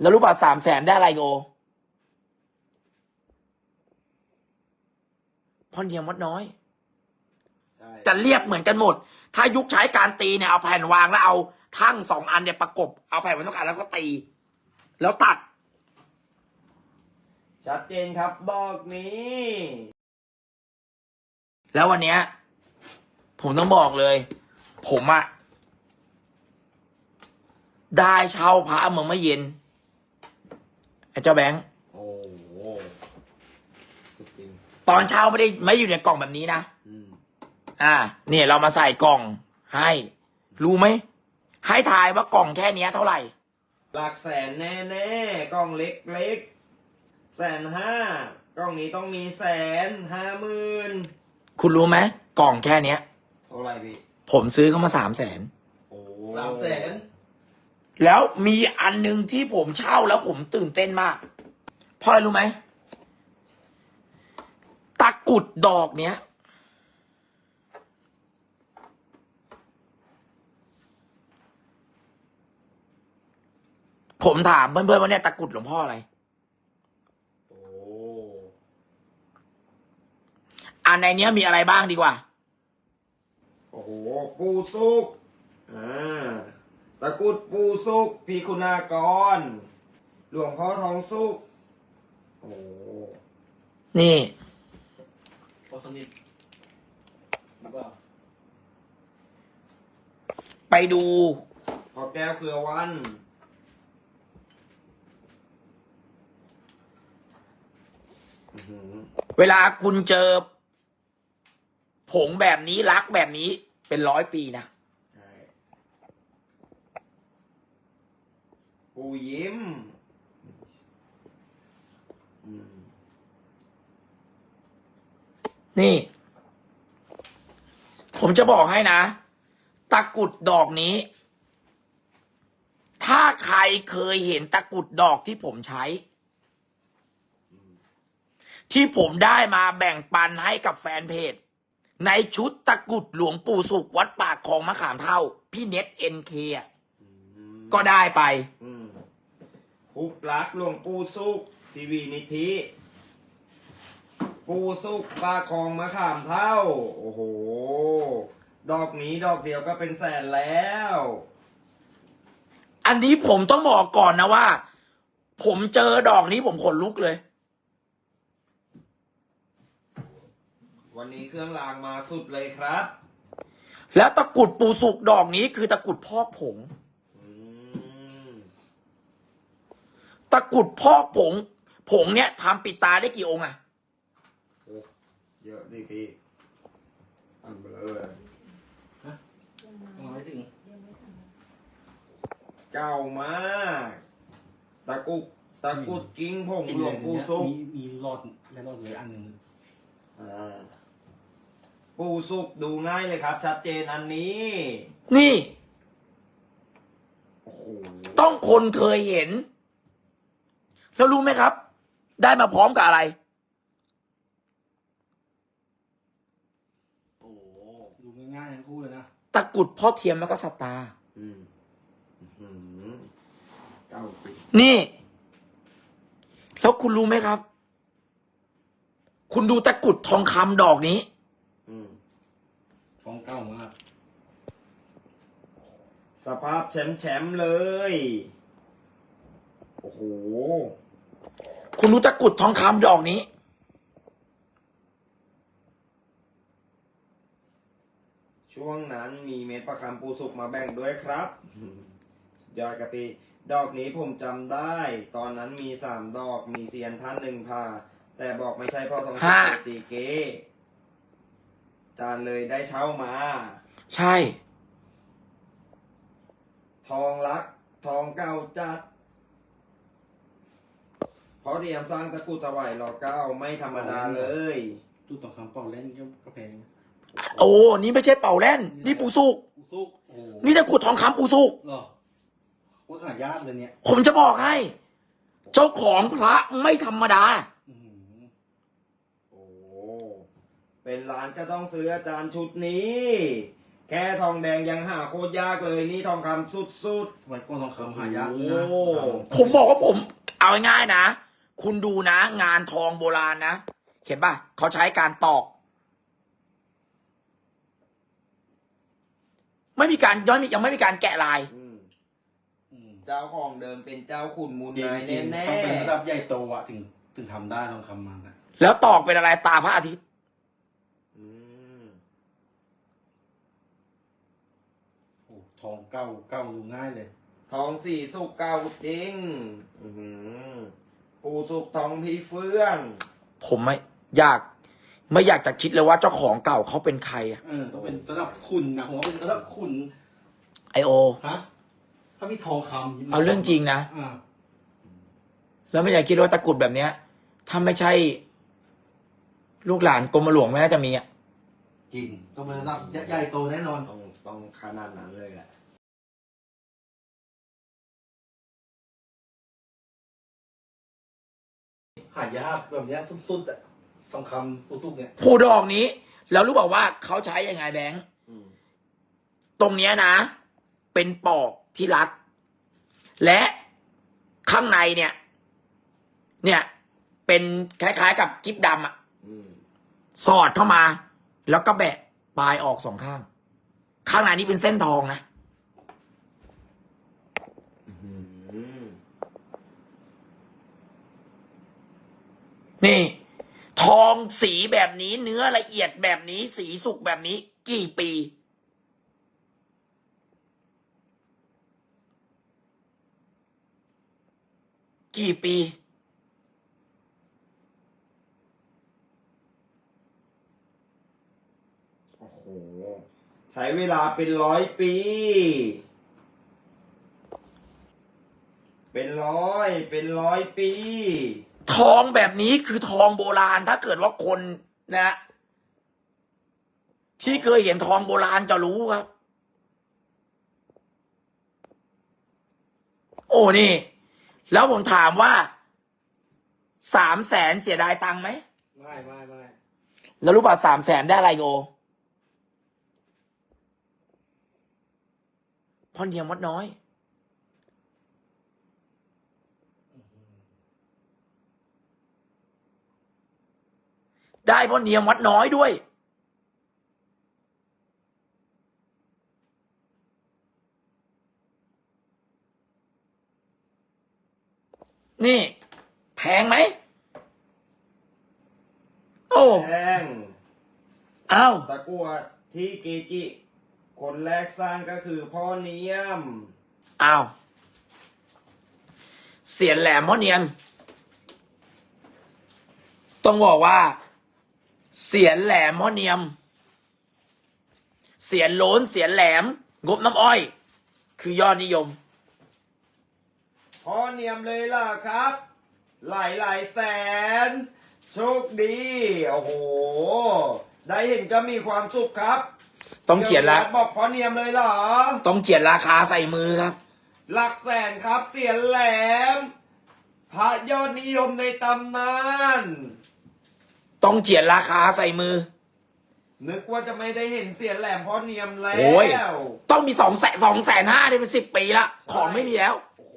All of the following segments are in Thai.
แล้วรู้ป่ะสามแสนได้อะไรโกพ่อเนียมวัดน้อยใช่จะเรียบเหมือนกันหมด ถ้ายุคใช้การตีเนี่ยเอาแผ่นวางแล้วเอาทั้งสองอันเนี่ยประกบ เอาแผ่นไว้ทุกอันแล้วก็ตี แล้วตัด ชัดเจนครับบอกนี้ แล้ววันเนี้ย ผมต้องบอกเลย ผมอะได้เช่าพระเมืองเมื่อเย็นไอ้ เจ้าแบงค์โอ้โหสุดจริงตอนเช่าไม่ได้ไม่อยู่ในกล่องแบบนี้นะอืมอ่า เนี่ยเรามาใส่กล่องให้ รู้ไหม ให้ทายว่ากล่องแค่เนี้ยเท่าไหร่ หลักแสนแน่แน่ๆกล้องเล็กเล็กๆแสนห้ากล้องนี้ต้องมีแสนห้าหมื่นคุณรู้ไหมกล่องแค่เนี้ย เท่าไหร่พี่ผมซื้อเข้ามาสามแสนโอ้สามแสน แล้วมีอันหนึ่งที่ผมเช่าแล้วผมตื่นเต้นมากเพราะอะไรรู้ไหมตะกุดดอกเนี้ย ผมถามเพื่อนๆว่าเนี่ยตะกุดหลวงพ่ออะไร อันในเนี้ยมีอะไรบ้างดีกว่า โอ้โหปูสุกอ่า ตะกรุดปูสุกพีคุณากร หลวงพ่อทองสุกโอ้นี่ พอสนิทหรือเปล่าไปดู พอแก้วเครือวัน อื้อหือเวลาคุณเจอ ผงแบบนี้รักแบบนี้เป็นร้อยปีนะ ใช่ ปูยิ้มนี่ ผมจะบอกให้นะ ตะกุดดอกนี้ ถ้าใครเคยเห็นตะกุดดอกที่ผมใช้ ที่ผมได้มาแบ่งปันให้กับแฟนเพจ ในชุดตะกุดหลวงปู่สุขวัดปากคลองมะขามเท่า พี่เน็ตเอ็นเคก็ได้ไป อื มคุกรักหลวงปู่สุกทีวีนิธิปู่สุกปลาคองมะขามเท่า โอ้โห ดอกนี้ดอกเดียวก็เป็นแสนแล้ว อันนี้ผมต้องบอกก่อนนะว่า ผมเจอดอกนี้ผมขนลุกเลย วันนี้เครื่องรางมาสุดเลยครับ แล้วตะกรุดปูสุกดอกนี้คือตะกรุดพอกผง อืม ตะกรุดพอกผง ผงเนี่ยทำปิดตาได้กี่องค์อะโอ้เยอะดิพี่อันเบลอเลยยังไม่ถึงเก่ามากตะกุกตะกรุดกิ้งผงหลวงปู่สุกมีมีหลอดและหลอดเลยอันหนึ่งอ่าปู่สุกดูง่ายเลยครับ ชัดเจนอันนี้ นี่โอ้โหต้องคนเคยเห็น แล้วรู้ไหมครับ ได้มาพร้อมกับอะไรโอ้โหดูง่ายๆทั้งคู่เลยนะตะกรุดพ่อเทียมแล้วก็สตาร์อืมอื้อหือเก้าสิบนี่ แล้วคุณรู้ไหมครับ คุณดูตะกรุดทองคำดอกนี้ อืมฟองเก้ามากสภาพแชมป์แชมป์เลย โอ้โห คุณดูตะกรุดทองคำดอกนี้ ช่วงนั้นมีเม็ดประคำปูสุกมาแบ่งด้วยครับสุดยอดครับพี่ดอกนี้ผมจำได้ ตอนนั้นมีสามดอกมีเซียนท่านหนึ่งพา แต่บอกไม่ใช่พ่อทองสุกฮะตีเกจานเลยได้เช่ามา ใช่ ทองรัก ทองเก่าจัด เพราะเตรียมสร้างตะกรุดถวายรอเก้าไม่ธรรมดาเลย ตู้ต่องคำเป่าเล่นก็กระเพงโอ้นี่ไม่ใช่เป่าแล่น นี่ปูสุก อุซุกโอ้โหนี่ตะกรุดทองคำปูสุก เหรอโคตรหายากเลยเนี่ยผมจะบอกให้ เจ้าของพระไม่ธรรมดา อื้อหือโอ้เป็นร้านก็ต้องซื้ออาจารย์ชุดนี้ แค่ทองแดงยังหาโคตรยากเลยนี่ทองคำสุด สมัยก่อนทองคำหายากโอ้นะผมบอกว่าผม เอาง่ายๆนะ คุณดูนะ งานทองโบราณนะ เห็นป่ะเขาใช้การตอก ไม่มีการย้อนยังไม่มีการแกะลายๆอืมอืมเจ้าของเดิมเป็นเจ้าขุนมูลจริงนายจริงแน่ต้องเป็นระดับๆใหญ่โตอะถึงถึงทำได้ทองคำมานะแล้วตอกเป็นอะไรตาพระอาทิตย์อืมโอ้ทองเก้าเก้าดูง่ายเลย ทองสีสุกเก่าจริง อื้อหือ ปูสุกทองพีเฟื่องผมไม่อยาก ไม่อยากจะคิดเลยว่าเจ้าของเก่าเขาเป็นใครอะเออต้องเป็นระดับคุณนะผมว่าเป็นระดับคุณไอโอ ฮะถ้ามีทองคำเอาเรื่องจริงนะ อ่าแล้วไม่อยากคิดว่าตะกรุดแบบเนี้ย ถ้าไม่ใช่ ลูกหลานกรมหลวงไม่น่าจะมีอะจริงต้องเป็นระดับใหญ่โตแน่นอน ต้องต้องขนาดนั้นเลยแหละ หายากแบบเนี้ยสุดๆอะทองคำสุดๆเนี่ยผู้ดอกนี้ แล้วรู้บอกว่าเขาใช้ยังไงแบงค์อืมตรงเนี้ยนะ เป็นปอกที่รัด และข้างในเนี่ย เนี่ย เป็นคล้ายๆ กับกิ๊บดำอะอืมสอดเข้ามา แล้วก็แบะปลายออกสองข้าง ข้างในนี่เป็นเส้นทองนะ อื้อหือ นี่ ทองสีแบบนี้ เนื้อละเอียดแบบนี้ สีสุกแบบนี้ กี่ปี กี่ปี โอ้โห ใช้เวลาเป็นร้อยปี เป็นร้อย เป็นร้อยปี ทองแบบนี้คือทองโบราณ ถ้าเกิดว่าคนนะ ที่เคยเห็นทองโบราณจะรู้ครับ โอ้นี่ แล้วผมถามว่าสามแสนเสียดายตังค์ไหมไม่ไม่ไม่แล้วรู้ป่ะสามแสนได้อะไรโกพ่อเนียมวัดน้อย ได้พ่อเนียมวัดน้อยด้วย นี่แพงไหม โอ้แพงอ้าวตะกั่วที่เกจิคนแรกสร้างก็คือพ่อเนียมอ้าวเสียนแหลมพ่อเนียม ต้องบอกว่า เสียนแหลมพ่อเนียม เสียนโล้นเสียนแหลม งบน้ำอ้อย คือยอดนิยมพ่อเนียมเลยล่ะครับ หลายหลายๆแสน โชคดี โอ้โห ได้เห็นก็มีความสุขครับต้องเขียนละดี๋วบอกพ่อเนียมเลยเหรอ ต้องเขียนราคาใส่มือครับ หลักแสนครับเสียนแหลม พระยอดนิยมในตำนาน ต้องเขียนราคาใส่มือ นึกว่าจะไม่ได้เห็นเสียนแหลมพ่อเนียมแล้โอ้ยวต้องมีสองแสนสองแสนห้าได้เป็นสิบปีละของไม่มีแล้ว โอ้โห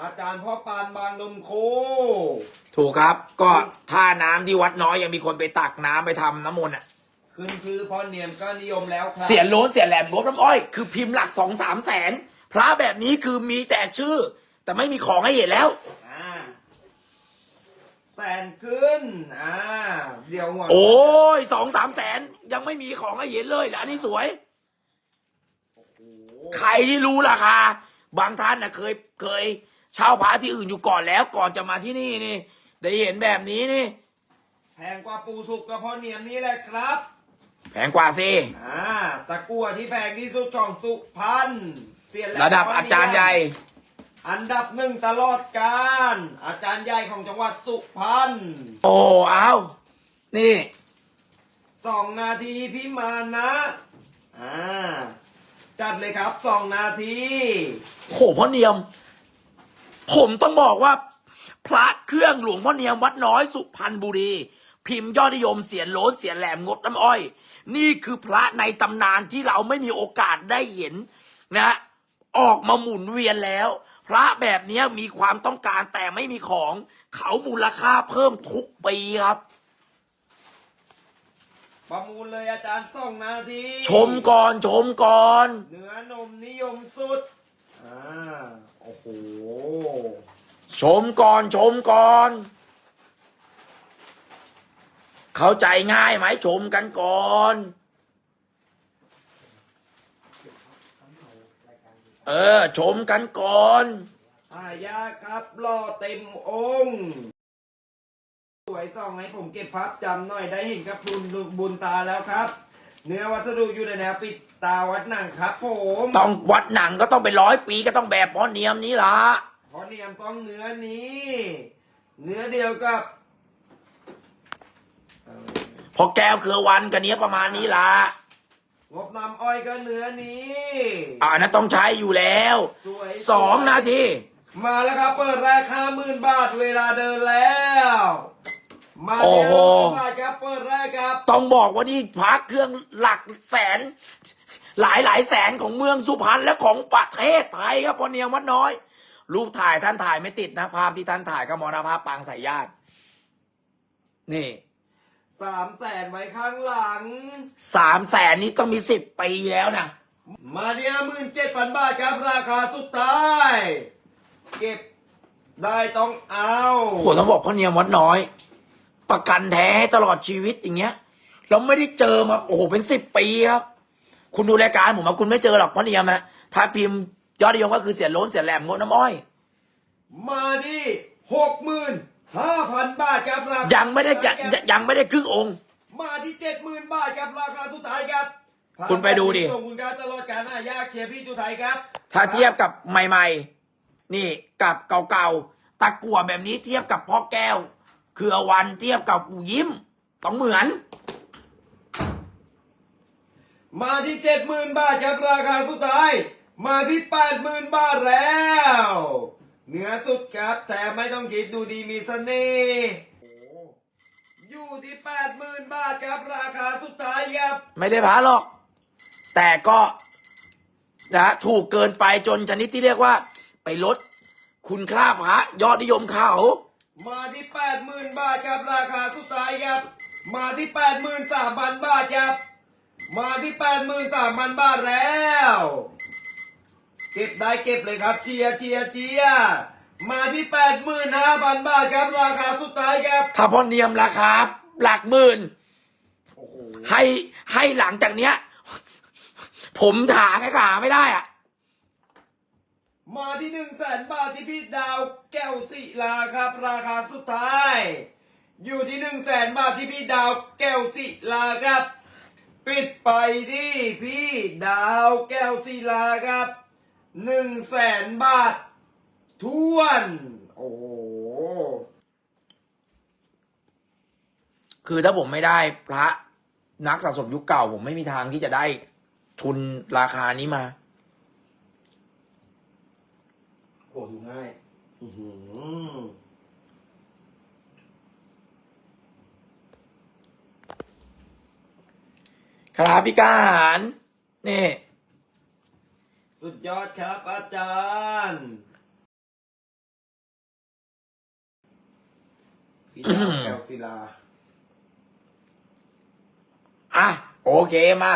อาจารย์พ่อปานบางนมโค ถูกครับ ก็ท่าน้ำที่วัดน้อยยังมีคนไปตักน้ำไปทำน้ำมนต์อะ ขึ้นชื่อพ่อเนียมก็นิยมแล้วครับเสียนโล้นเสียนแหลมงบน้ำอ้อยคือพิมพ์หลักสองสามแสนพระแบบนี้คือมีแต่ชื่อ แต่ไม่มีของให้เห็นแล้วอ่า แสนขึ้น อ่า เดี๋ยวหัวโอ้ยสองสามแสนยังไม่มีของให้เห็นเลยแล้วอันนี้สวย โอ้โหใครที่รู้ราคา บางท่านนะเคยเคยเช่าพระที่อื่นอยู่ก่อนแล้วก่อนจะมาที่นี่นี่ ได้เห็นแบบนี้นี่ แพงกว่าปูสุกกับพ่อเนียมนี่แหละครับ แพงกว่าสิอ่า ตะกั่วที่แพงที่สุดของสุพรรณเสียนแหลมระดับพ่เนีมอาจารย์ใหญ่ อันดับหนึ่งตลอดการ อาจารย์ใหญ่ของจังหวัดสุพรรณโอ้เอานี่ สองนาทีพี่มานะอ่าจัดเลยครับสองนาทีโหพ่อเนียม ผมต้องบอกว่า พระเครื่องหลวงพ่อเนียมวัดน้อยสุพรรณบุรี พิมพ์ยอดนิยมเสียนโล้นเสียนแหลมงดน้ำอ้อย นี่คือพระในตำนานที่เราไม่มีโอกาสได้เห็นนะ ออกมาหมุนเวียนแล้ว พระแบบเนี้ยมีความต้องการแต่ไม่มีของ เขามูลค่าเพิ่มทุกปีครับ ประมูลเลยอาจารย์สองนาทีชมก่อนชมก่อน เนื้อนมนิยมสุดอ่าโอ้โหชมก่อนชมก่อน เข้าใจง่ายไหมชมกันก่อน เออ ชมกันก่อนอายาครับรอเต็มองค์สวยส่องให้ผมเก็บภาพจำหน่อยได้เห็นกับทุนบุญตาแล้วครับ เนื้อวัสดุอยู่ในแนวปิดตาวัดหนังครับผมต้องวัดหนังก็ต้องไปร้อยปีก็ต้องแบบพ่อเนียมนี้ละเพราะเนียมต้องเนื้อนี้ เนื้อเดียวกับเอ่อพอแก้วเครือวันกันเนี้ยประมาณนี้ละ งบนำอ้อยก็เนื้อนี้ อ่านั้นต้องใช้อยู่แล้วสวยสองนาที มาแล้วครับ เปิดราคาหมื่นบาทเวลาเดินแล้ว มาโอ้แล้วโหหมื่นบาทครับเปิดแรกครับ ต้องบอกว่านี่พักเครื่องหลักแสน หลายหลายแสนของเมืองสุพรรณและของประเทศไทยครับพอเนียงวัดน้อย รูปถ่ายท่านถ่ายไม่ติดนะภาพที่ท่านถ่ายก็มรณภาพปางสายญาติ นี่ สามแสนไว้ข้างหลัง สามแสนนี้ต้องมีสิบปีแล้วนะ มาเนี่ยหมื่นเจ็ดพันบาทครับราคาสุดท้าย เก็บได้ต้องเอาโหต้องบอกพ่อเนียมวัดน้อย ประกันแท้ให้ตลอดชีวิตอย่างเงี้ย เราไม่ได้เจอมาโอ้โหเป็นสิบปีครับ คุณดูรายการผมมาคุณไม่เจอหรอกพ่อเนียมนะถ้าพิมพ์ยอดนิยมก็คือเสียโล้นเสียแหลมงดน้ำอ้อย มาดิหกหมื่น ห้าพันบาทครับราคายังไม่ได้จะจะยังไม่ได้ครึ่งองค์ มาที่เจ็ดหมื่นบาทครับราคาสุดท้ายครับคุณไปดูดิ ส่งคุณการตลอดการหายากเชียร์พี่จุไทยครับถ้าเทียบกับใหม่ๆ นี่กับเก่าๆ ตะกั่วแบบนี้เทียบกับพ่อแก้ว คืออวันเทียบกับปู่ยิ้ม ต้องเหมือน มาที่เจ็ดหมื่นบาทครับราคาสุดท้าย มาที่แปดหมื่นบาทแล้ว เนื้อสุดครับแต่ไม่ต้องคิดดูดีมีเสน่ห์โอ้อยู่ที่แปดหมื่นบาทครับราคาสุดท้ายครับไม่ได้พาหรอก แต่ก็นะถูกเกินไปจนชนิดที่เรียกว่า ไปลดคุณค่าพระยอดนิยมเขา มาที่แปดหมื่นบาทครับราคาสุดท้ายครับ มาที่แปดหมื่นสามพันบาทครับ มาที่แปดหมื่นสามพันบาทแล้ว เก็บได้เก็บเลยครับเชียร์เชียร์เชียร์มาที่แปดหมื่นห้าพันบาทครับราคาสุดท้ายครับถ้าพ่อเนียมราคาหลักหมื่นโอ้โหให้ให้หลังจากเนี้ย ผมถาแค่ขาไม่ได้อะมาที่หนึ่งแสนบาทที่พี่ดาวแก้วศิลาครับ ราคาสุดท้าย อยู่ที่หนึ่งแสนบาทที่พี่ดาวแก้วศิลาครับ ปิดไปที่พี่ดาวแก้วศิลาครับ หนึ่งแสนบาททวน โอ้โหคือถ้าผมไม่ได้พระนักสะสมยุคเก่า ผมไม่มีทางที่จะได้ทุนราคานี้มาโอ้ดูง่าย อื้อหือครับพี่กาหารนี่ สุดยอดครับอาจารย์พี่ดาวแก้วศิลา อะ โอเคมา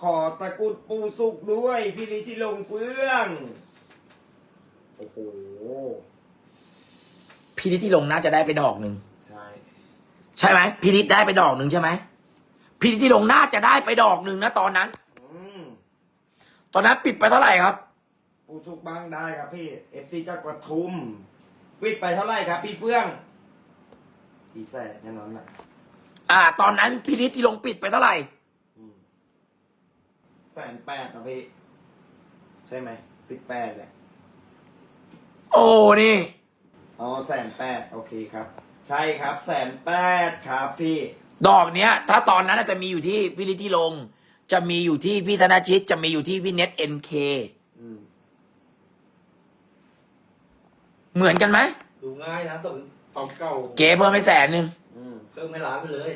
ขอตะกรุดปูสุกด้วยพี่ลิที่ลงเฟือง โอ้โห พี่นิดที่ลงน่าจะได้ไปดอกหนึ่งใช่ใช่ไหมพี่นิดได้ไปดอกหนึ่งใช่ไหมพี่นิดที่ลงน่าจะได้ไปดอกหนึ่งนะตอนนั้นอืม ตอนนั้นปิดไปเท่าไหร่ครับ ปูสุกบ้างได้ครับพี่เอฟซีจากปทุมปิดไปเท่าไหร่ครับ พี่เฟื่องพี่แสนแค่นั้นแหละอ่า ตอนนั้นพี่นิดที่ลงปิดไปเท่าไหร่อืมแสนแปดนะพี่ ใช่ไหมสิบแปดแหละโอ้นี่อ๋อแสนแปดโอเคครับ ใช่ครับแสนแปดครับพี่ ดอกเนี้ย ถ้าตอนนั้นอาจจะมีอยู่ที่พี่นิดที่ลง จะมีอยู่ที่พี่ธนชิต จะมีอยู่ที่พี่เน็ตเอ็นเคอืมเหมือนกันไหมดูง่ายนะตรงตอนเก่าเก๋เพิ่มไปแสนหนึ่งอืมเพิ่มให้ร้านไปเลย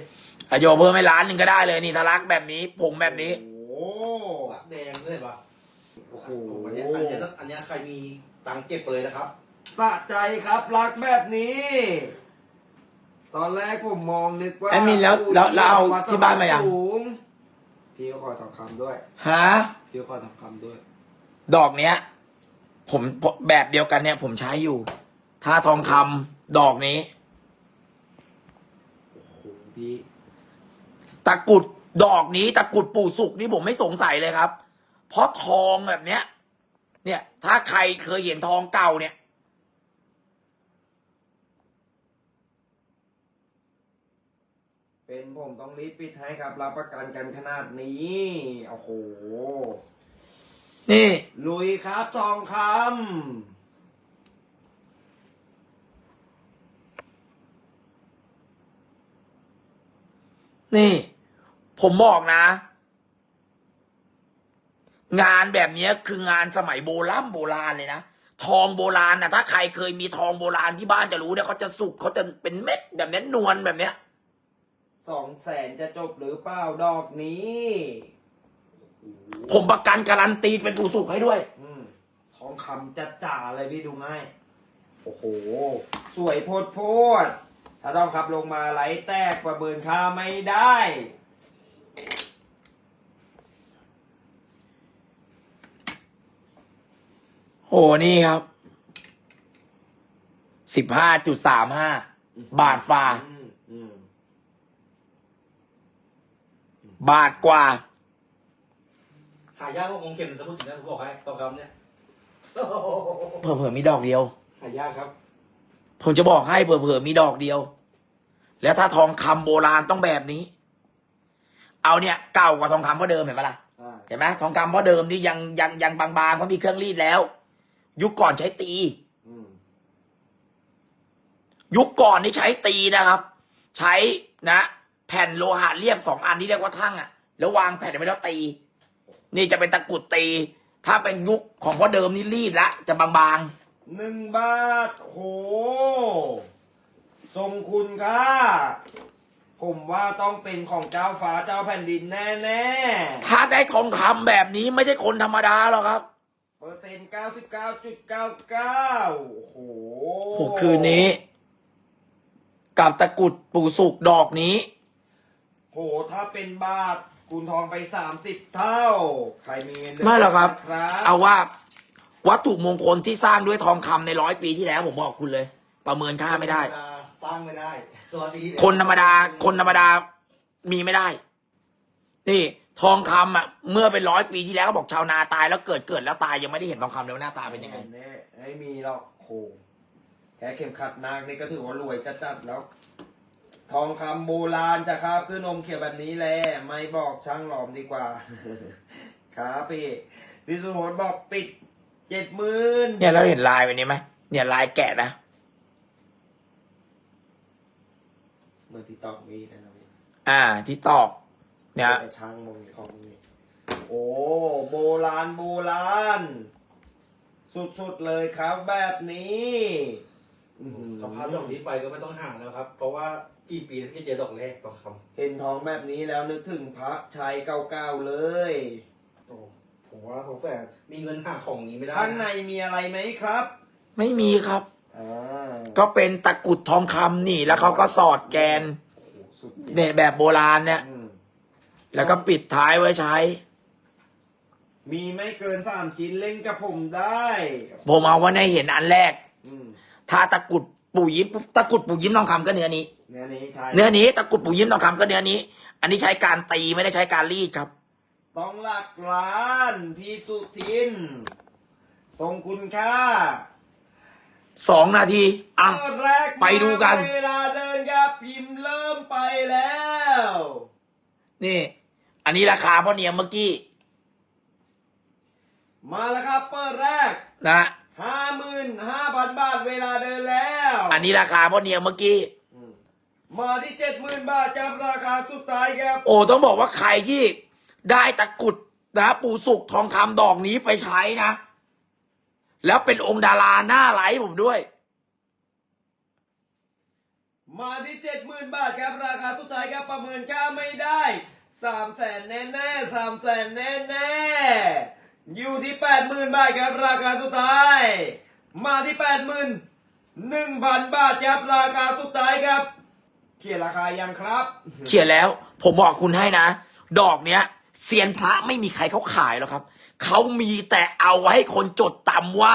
อโยเพิ่มให้ล้านหนึ่งก็ได้เลยนี่ทะลักแบบนี้ผงแบบนี้ โอ้รักแดงด้วยปะโอ้โหอันเนี้ยอันเนี้ยอันเนี้ยใครมีตังค์เก็บไปเลยนะครับสะใจครับรักแบบนี้ ตอนแรกผมมองนึกว่าแอดมินแล้วแล้วแล้วเอาที่บ้านมายังสูง พี่ก็คอยทองคำด้วย ฮะ พี่ก็คอยทองคำด้วย ดอกเนี้ย ผมแบบเดียวกันเนี่ย ผมใช้อยู่ ถ้าทองคำดอกนี้ โอ้โหพี่ ตะกรุดดอกนี้ ตะกรุดปู่สุกนี่ผมไม่สงสัยเลยครับ เพราะทองแบบเนี้ย เนี่ย ถ้าใครเคยเห็นทองเก่าเนี่ย เป็นผมต้องรีบปิดให้ครับรับประกันกันขนาดนี้ โอ้โห นี่ ลุยครับทองคนี่ ผมบอกนะ งานแบบเนี้ยคืองานสมัยโบราณโบราณเลยนะ ทองโบราณนะถ้าใครเคยมีทองโบราณที่บ้านจะรู้เนี่ยเขาจะสุกเขาจะเป็นเม็ดแบบเนี้ยนวลแบบเนี้ยำ สองแสนจะจบหรือเปล่าดอกนี้ผมประกันการันตีเป็นปู่สุกให้ด้วย อืมทองคำจัดจ่าเลยพี่ดูง่าย โอ้โห สวยโพดโพดถ้าต้องขับลงมาไหลแตกประเมินค่าไม่ได้ โหนี่ครับ สิบห้าจุดสามห้า บาทฝ่าอืมอืม บาทกว่า หายากกว่าของเข็มสมมติถึงนะผมบอกให้ตองคำเนี่ยเผื่อๆมีดอกเดียว หายากครับผมจะบอกให้เผื่อๆมีดอกเดียว แล้วถ้าทองคำโบราณต้องแบบนี้ เอาเนี่ยเก่ากว่าทองคำเพราะเดิมเห็นปะล่ะ อ่าเห็นไหมทองคำเพราะเดิมนี่ยังยังยังบางๆเพราะมีเครื่องรีดแล้ว ยุคก่อนใช้ตี อืมยุคก่อนนี่ใช้ตีนะครับ ใช้นะ แผ่นโลหะเรียบสองอันที่เรียกว่าทั่งอะแล้ววางแผ่นไว้แล้วตี นี่จะเป็นตะกรุดตี ถ้าเป็นยุคของพ่อเดิมนี่รีดละ จะบางหนึ่งบาทโหทรงคุณค่าผมว่าต้องเป็นของเจ้าฟ้าเจ้าแผ่นดินแน่ๆ ถ้าได้ทองคำแบบนี้ไม่ใช่คนธรรมดาหรอกครับๆเปอร์เซ็นต์99.99โอ้โหโอ้คืนนี้ กับตะกรุดปู่สุกดอกนี้ โหถ้าเป็นบาทคูณทองไป30เท่า ใครมีเงินเดืนไม่หรอกครับ ครับเอาว่าวัตถุมงคลที่สร้างด้วยทองคำในร้อยปีที่แล้วผมบอกคุณเลย ประเมินค่าไม่ได้ สร้างไม่ได้ตัวดีคนธรรมดา คนธรรมดามีไม่ได้ นี่ ทองคำอะ เมื่อเป็นร้อยปีที่แล้วก็บอกชาวนาตายแล้วเกิดเกิดแล้วตายยังไม่ได้เห็นทองคำเลยว่าหน้าตาเป็นยังไง แน่ไม่มีหรอกโหแค่เข็มขัดนางนี่ก็ถือว่ารวยจัดๆแล้ว ทองคำโบราณจะครับคือนมเขียวแบบนี้แหละไม่บอกช่างหลอมดีกว่า ครับพี่พี่สุโขทบอกปิดเจ็ดหมื่นเนี่ยเราเห็นลายแบบนี้ไหมเนี่ยลายแกะนะเมื่อที่ตอกมีนะครับพี่อ่า ที่ตอก เนี่ยไปช่างมงนี้ของนี้โอ้โบราณโบราณ สุดๆเลยครับแบบนี้อื้อหือสภาพดอกนี้ไปก็ไม่ต้องห่างแล้วครับ เพราะว่า กี่ปีที่เจอดอกแรกตองคเห็นทองแบบนี้แล้วนึกถึงพระชัยเก่าๆเลยำโอ้ผมว่าสงสัยมีเงินหาของนี้ไม่ได้ข้างในมีอะไรไหมครับไม่มีครับ อ่าก็เป็นตะกรุดทองคำนี่แล้วเขาก็สอดแกนโอ้โหสุดจริงเนี่ยแบบโบราณเนี่ยอืมแล้วก็ปิดท้ายไว้ใช้ มีไม่เกินสามชิ้นเล่นกับผมได้ผมเอาไว้ในเห็นอันแรก อืมถ้าตะกรุดปู่ยิ้มตะกรุดปู่ยิ้มทองคำก็เนื้อนี้ เนื้อนี้ใช่เนื้อนี้ตะกรุดปู่ยิ้มทองคำก็เนื้อนี้ อันนี้ใช้การตีไม่ได้ใช้การรีดครับ ต้องหลักล้านพี่สุทิน ทรงคุณค่าสองนาทีอะเปิดแรกไปดูกัน เวลาเดินครับพิมพ์เริ่มไปแล้ว นี่ อันนี้ราคาพ่อเนียมเมื่อกี้มาแล้วครับเปิดแรกนะห้าหมื่นห้าพันบาทเวลาเดินแล้ว อันนี้ราคาพ่อเนียมเมื่อกี้อื มมาที่เจ็ดหมื่นบาทครับราคาสุดท้ายครับ โอ้ต้องบอกว่าใครที่ได้ตะกรุดนะปูสุกทองคำดอกนี้ไปใช้นะ แล้วเป็นองค์ดาราหน้าไหลผมด้วย มาที่เจ็ดหมื่นบาทครับราคาสุดท้ายครับประเมินค่าไม่ได้สามแสนแน่แน่สามแสนแน่แน่ๆอยู่ที่แปดหมื่นบาทครับราคาสุดท้าย มาที่แปดหมื่นหนึ่งพันบาทครับราคาสุดท้ายครับ เขียนราคายังครับ เขียนแล้ว ผมบอกคุณให้นะ ดอกเนี้ยเซียนพระไม่มีใครเขาขายหรอกครับ เขามีแต่เอาไว้ให้คนจดจำว่า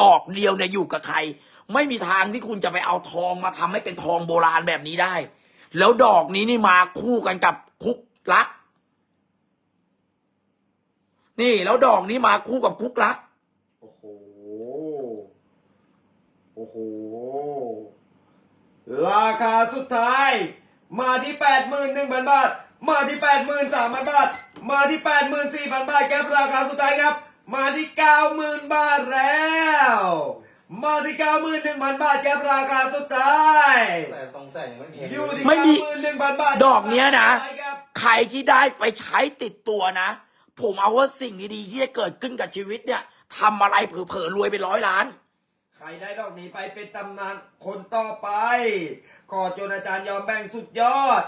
ดอกเดียวเนี่ยอยู่กับใคร ไม่มีทางที่คุณจะไปเอาทองมาทำให้เป็นทองโบราณแบบนี้ได้ แล้วดอกนี้นี่มาคู่กันกับคุกลัก นี่แล้วดอกนี้มาคู่กับคุกลัก โอ้โห โอ้โห ราคาสุดท้าย มาที่แปดหมื่นหนึ่งพันบาท มาที่แปดหมื่นสามพันบาท มาที่แปดหมื่นสี่พันบาทครับราคาสุดท้ายครับ มาที่เก้าหมื่นบาทแล้ว มาที่เก้าหมื่นหนึ่งพันบาทครับราคาสุดท้ายแต่สองแสนยังไม่มีอยู่ที่ไม่มีเก้าหมื่นหนึ่งพันบาทดอกเนี้ยนะราคาสุดท้ายครับใครที่ได้ไปใช้ติดตัวนะ ผมเอาว่าสิ่งดีๆที่จะเกิดขึ้นกับชีวิตเนี่ยทำอะไรเผลอๆรวยไปร้อยล้าน ใครได้ดอกนี้ไปเป็นตำนานคนต่อไปขอจนอาจารย์ยอมแบ่งสุดยอด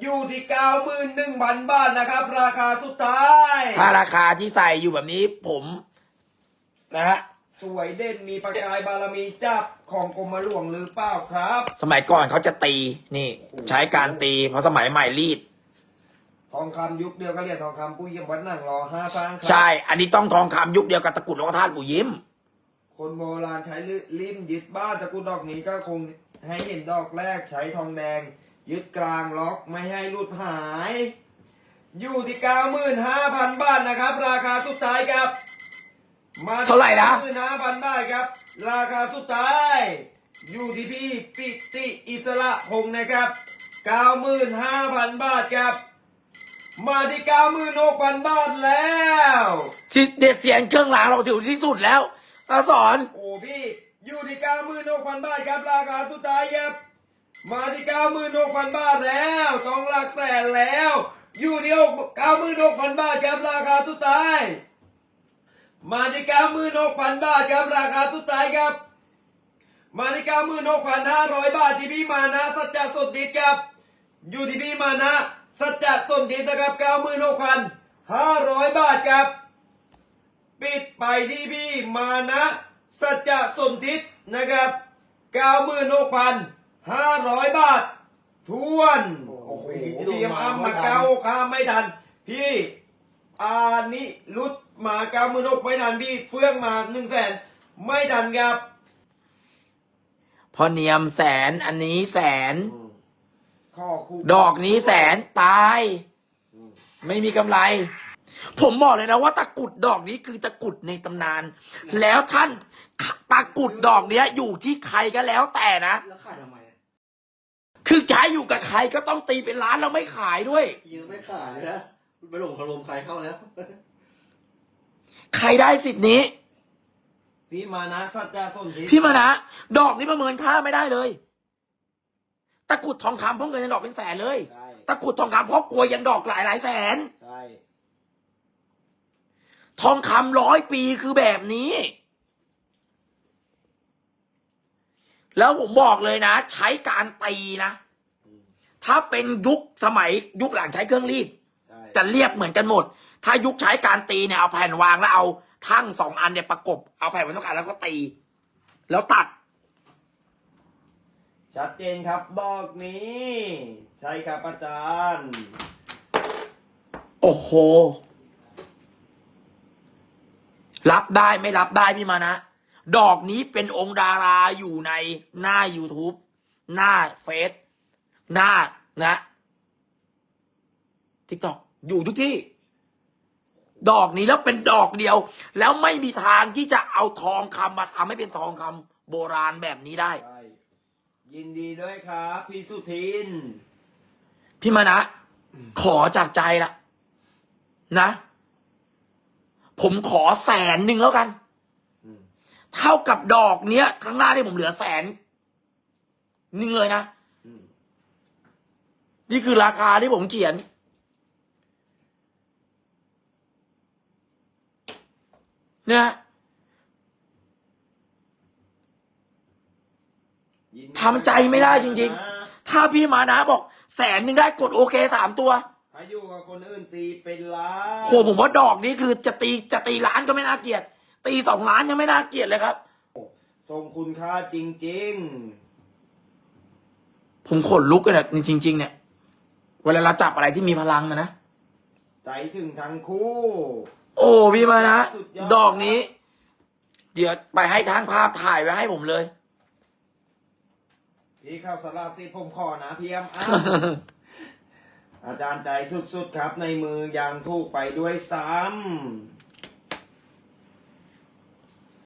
อยู่ที่เก้าหมื่นหนึ่งพันบาทนะครับ ราคาสุดท้าย ถ้าราคาที่ใส่อยู่แบบนี้ผมนะฮะสวยเด่นมีประกายบารมีจับของกรมหลวงหรือเปล่าครับ สมัยก่อนเขาจะตีนี่ ใช้การตีเพราะสมัยใหม่รีด ทองคำยุคเดียวก็เรียนทองคำปุ้ยเยี่ยมวัดหนังรอห้าสร้างครับ ใช่ อันนี้ต้องทองคำยุคเดียวกับตะกรุดหลวงพ่อธาตุปู่ยิ้ม คนโบราณใช้ลิมยึดบ้านตะกรุดดอกนี้ก็คงให้เห็นดอกแรกใช้ทองแดง ยึดกลางล็อกไม่ให้หลุดหาย อยู่ที่เก้าหมื่นห้าพันบาทนะครับ ราคาสุดท้ายครับ มาเท่าไหร่นะหมื่นห้าพันบาทครับ ราคาสุดท้าย อยู่ที่พี่ปิติอิสระพงศ์นะครับเก้าหมื่นห้าพันบาทครับมาที่เก้าหมื่นหกพันบาทแล้วซิเด็ดเสียงเครื่องรางเราถือที่สุดแล้ว ตาสอน โอ้พี่อยู่ที่เก้าหมื่นหกพันบาทครับราคาสุดท้ายครับ มาที่เก้าหมื่นหกพันบาทแล้วต้องหลักแสนแล้ว อยู่ที่เก้าหมื่นหกพันบาทครับราคาสุดท้าย มาที่เก้าหมื่นหกพันบาทครับราคาสุดท้ายครับ มาที่เก้าหมื่นหกพันห้าร้อยบาทที่พี่มานะสัจจะสดดิดครับ อยู่ที่พี่มานะสัจจะสดดิดนะครับเก้าหมื่นหกพันห้าร้อยบาทครับ ปิดไปที่พี่มานะ สัจจะสมทิศนะครับ96,500บาททวน โอ้โหพี่ยมอ้ำมาเก้าข้ามไม่ทัน พี่อานิรุดมาเก้าหมื่นหกไม่ทันพี่เฟื่องมาหนึ่งแสนไม่ทันครับพอเนียมแสนอันนี้แสน ข้อคู่ดอกนี้แสนตาย ไม่มีกำไร ผมบอกเลยนะว่าตะกรุดดอกนี้คือตะกรุดในตำนาน แล้วท่านตะกรุดดอกเนี้ยอยู่ที่ใครก็แล้วแต่นะ แล้วขายทำไมอะคือใช้อยู่กับใครก็ต้องตีเป็นล้านแล้วไม่ขายด้วย ยิงไม่ขายนะไปหลงคารมใครเข้าแล้ว ใครได้สิทธิ์นี้ พี่มานะสัจจะสมทิศพี่มานะ ดอกนี้ประเมินค่าไม่ได้เลย ตะกรุดทองคำเพราะเงินยังดอกเป็นแสนเลย ใช่ตะกรุดทองคำเพราะกลัวยังดอกหลายหลายแสนใช่ ทองคำร้อยปีคือแบบนี้ แล้วผมบอกเลยนะ ใช้การตีนะ ถ้าเป็นยุคสมัยยุคหลังใช้เครื่องรีดใช่จะเรียบเหมือนกันหมด ถ้ายุคใช้การตีเนี่ยเอาแผ่นวางแล้วเอาทั้งสองอันเนี่ยประกบ เอาแผ่นไว้ตรงกลางแล้วก็ตี แล้วตัด ชัดเจนครับดอกนี้ ใช่ครับอาจารย์ โอ้โห รับได้ไม่รับได้พี่มานะ ดอกนี้เป็นองค์ดาราอยู่ในหน้า YouTube หน้าเฟซหน้านะทิกตอกอยู่ทุกที่ ดอกนี้แล้วเป็นดอกเดียว แล้วไม่มีทางที่จะเอาทองคำมาทำให้เป็นทองคำโบราณแบบนี้ได้ ใช่ยินดีด้วยครับ พี่สุทิน พี่มานะ ขอจากใจละนะ ผมขอแสนหนึ่งแล้วกันอืมเท่ากับดอกเนี้ยข้างหน้าที่ผมเหลือแสนหนึ่งเลยนะอืมนี่คือราคาที่ผมเขียน เนี่ยยินดีทำใจไม่ได้จริงนะทถ้าพี่มานะบอกแสนหนึ่งได้กดโอเคสามตัว ถ้าอยู่กับคนอื่นตีเป็นล้านโหผมว่าดอกนี้คือจะตีจะตีล้านก็ไม่น่าเกลียด ตีสองล้านยังไม่น่าเกลียดเลยครับ ทรงคุณค่าจริงผมขนลุกเลยนะจริง ๆ เนี่ย เวลาเราจับอะไรที่มีพลังอะนะ ๆ ใจถึงทั้งคู่ โอ้พี่มานะสุดยอด ดอกนี้ เดี๋ยวไปให้ทางภาพถ่ายไว้ให้ผมเลย พี่เข้าสลาสิผมขอนะพี่แอมอ้าว อาจารย์ใจสุดๆครับ ในมือยังถูกไปด้วยซ้ำ